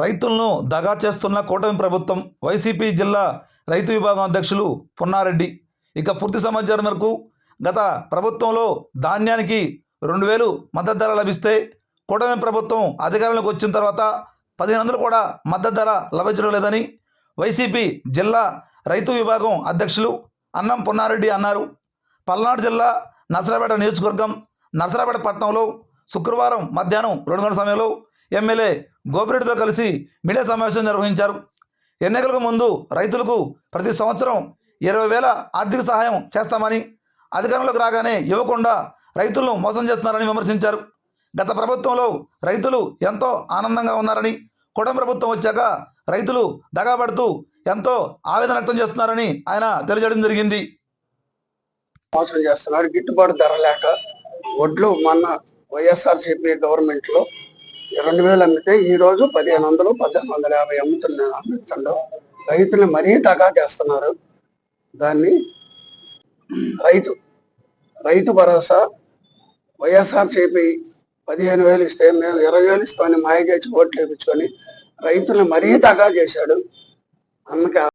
రైతులను దగా చేస్తున్న కూటమి ప్రభుత్వం వైసీపీ జిల్లా రైతు విభాగం అధ్యక్షులు పున్నారెడ్డి. ఇక పూర్తి సమాచారం మేరకు గత ప్రభుత్వంలో ధాన్యానికి రెండు వేలు మద్దతు ధర లభిస్తే కూటమి ప్రభుత్వం అధికారంలోకి వచ్చిన తర్వాత పదిహేను వందలు కూడా మద్దతు ధర లభించడం లేదని వైసీపీ జిల్లా రైతు విభాగం అధ్యక్షులు అన్నం పున్నారెడ్డి అన్నారు. పల్నాడు జిల్లా నర్సరాపేట నియోజకవర్గం నర్సరాపేట పట్టణంలో శుక్రవారం మధ్యాహ్నం రెండు గంటల సమయంలో ఎమ్మెల్యే గోపిరెడ్డితో కలిసి మీడియా సమావేశం నిర్వహించారు. ఎన్నికలకు ముందు రైతులకు ప్రతి సంవత్సరం ఇరవై వేల ఆర్థిక సహాయం చేస్తామని అధికారంలోకి రాగానే ఇవ్వకుండా రైతులను మోసం చేస్తున్నారని విమర్శించారు. గత ప్రభుత్వంలో రైతులు ఎంతో ఆనందంగా ఉన్నారని కుటుంబ ప్రభుత్వం వచ్చాక రైతులు దగాబడుతూ ఎంతో ఆవేదన వ్యక్తం చేస్తున్నారని ఆయన తెలియజేయడం జరిగింది. మోసం చేస్తున్నారు. గిట్టుబాటు ధర లేక వడ్లు మొన్న వైఎస్ఆర్సీపీ గవర్నమెంట్లో రెండు వేలు అమ్మితే ఈ రోజు పదిహేను వందలు పద్దెనిమిది వందల యాభై అమ్ముతున్నా అమ్ముతుండో రైతులు మరీ తగా చేస్తున్నారు. దాన్ని రైతు రైతు భరోసా వైఎస్ఆర్సీపీ పదిహేను వేలు ఇస్తే మేము ఇరవై వేలు ఇస్తామని మాయ చేసి ఓట్లు వేయించుకొని రైతులను మరీ తగా చేశాడు. అందుకే